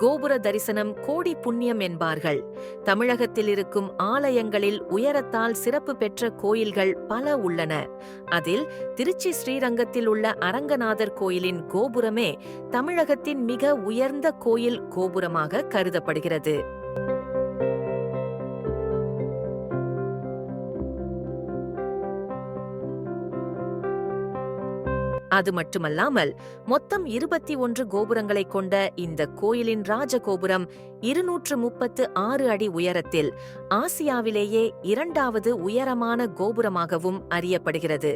கோபுர தரிசனம் கோடி புண்ணியம் என்பார்கள். தமிழகத்தில் இருக்கும் ஆலயங்களில் உயரத்தால் சிறப்பு பெற்ற கோயில்கள் பல உள்ளன. அதில் திருச்சி ஸ்ரீரங்கத்தில் உள்ள அரங்கநாதர் கோயிலின் கோபுரமே தமிழகத்தின் மிக உயர்ந்த கோயில் கோபுரமாக கருதப்படுகிறது. அது மட்டுமல்லாமல் மொத்தம் இருபத்தி ஒன்று கோபுரங்களை கொண்ட இந்த கோயிலின் ராஜகோபுரம் இருநூற்று முப்பத்து ஆறு அடி உயரத்தில் ஆசியாவிலேயே இரண்டாவது உயரமான கோபுரமாகவும் அறியப்படுகிறது.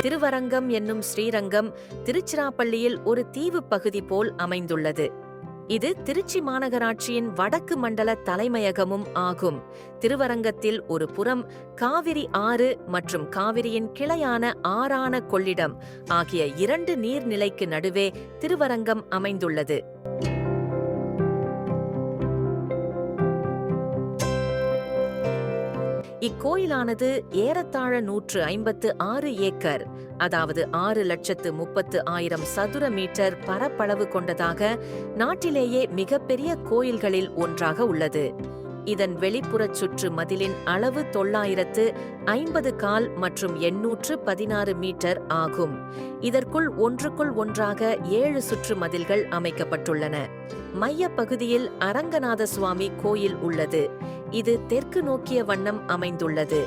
திருவரங்கம் என்னும் ஸ்ரீரங்கம் திருச்சிராப்பள்ளியில் ஒரு தீவு பகுதி போல் அமைந்துள்ளது. இது திருச்சி மாநகராட்சியின் வடக்கு மண்டல தலைமையகமும் ஆகும். திருவரங்கத்தில் ஒரு புறம் காவிரி ஆறு மற்றும் காவிரியின் கிளையான ஆறான கொள்ளிடம் ஆகிய இரண்டு நீர்நிலைக்கு நடுவே திருவரங்கம் அமைந்துள்ளது. இக்கோயிலானது ஏறத்தாழ நூற்று ஐம்பத்து ஆறு ஏக்கர் அதாவது ஆறு லட்சத்து முப்பத்து ஆயிரம் சதுர மீட்டர் பரப்பளவு கொண்டதாக நாட்டிலேயே மிகப்பெரிய கோயில்களில் ஒன்றாக உள்ளது. இதன் வெளிப்புறச் சுற்று மதிலின் அளவு தொள்ளாயிரத்து ஐம்பது கால் மற்றும் எண்ணூற்று பதினாறு மீட்டர் ஆகும். இதற்குள் ஒன்றுக்குள் ஒன்றாக ஏழு சுற்று மதில்கள் அமைக்கப்பட்டுள்ளன. மைய பகுதியில் அரங்கநாத சுவாமி கோயில் உள்ளது. இது தெற்கு நோக்கிய வண்ணம் அமைந்துள்ளது.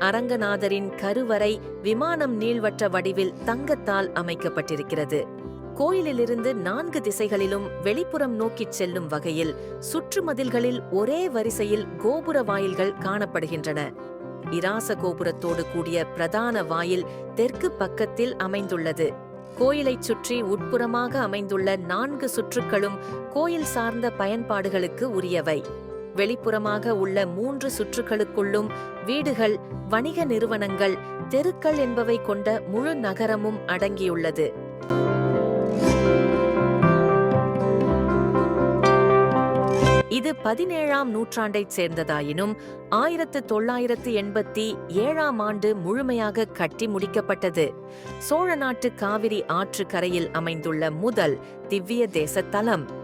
அரங்கநாதரின் கருவறை விமானம் நீள்வட்ட வடிவில் தங்கத்தால் அமைக்கப்பட்டிருக்கிறது. கோயிலிலிருந்து நான்கு திசைகளிலும் வெளிப்புறம் நோக்கிச் செல்லும் வகையில் சுற்றுமதில்களில் ஒரே வரிசையில் கோபுர வாயில்கள் காணப்படுகின்றன. இராச கோபுரத்தோடு கூடிய பிரதான வாயில் தெற்கு பக்கத்தில் அமைந்துள்ளது. கோயிலைச் சுற்றி உட்புறமாக அமைந்துள்ள நான்கு சுற்றுக்களும் கோயில் சார்ந்த பயன்பாடுகளுக்கு உரியவை. வெளிப்புறமாக உள்ள மூன்று சுற்றுகளுக்குள்ளும் வீடுகள் வணிக நிறுவனங்கள் தெருக்கள் என்பவை கொண்ட முழு நகரமும் அடங்கியுள்ளது. இது பதினேழாம் நூற்றாண்டைச் சேர்ந்ததாயினும் ஆயிரத்து தொள்ளாயிரத்து எண்பத்தி ஏழாம் ஆண்டு முழுமையாக கட்டி முடிக்கப்பட்டது. சோழ நாட்டு காவிரி ஆற்று கரையில் அமைந்துள்ள முதல் திவ்ய தேச தலம்.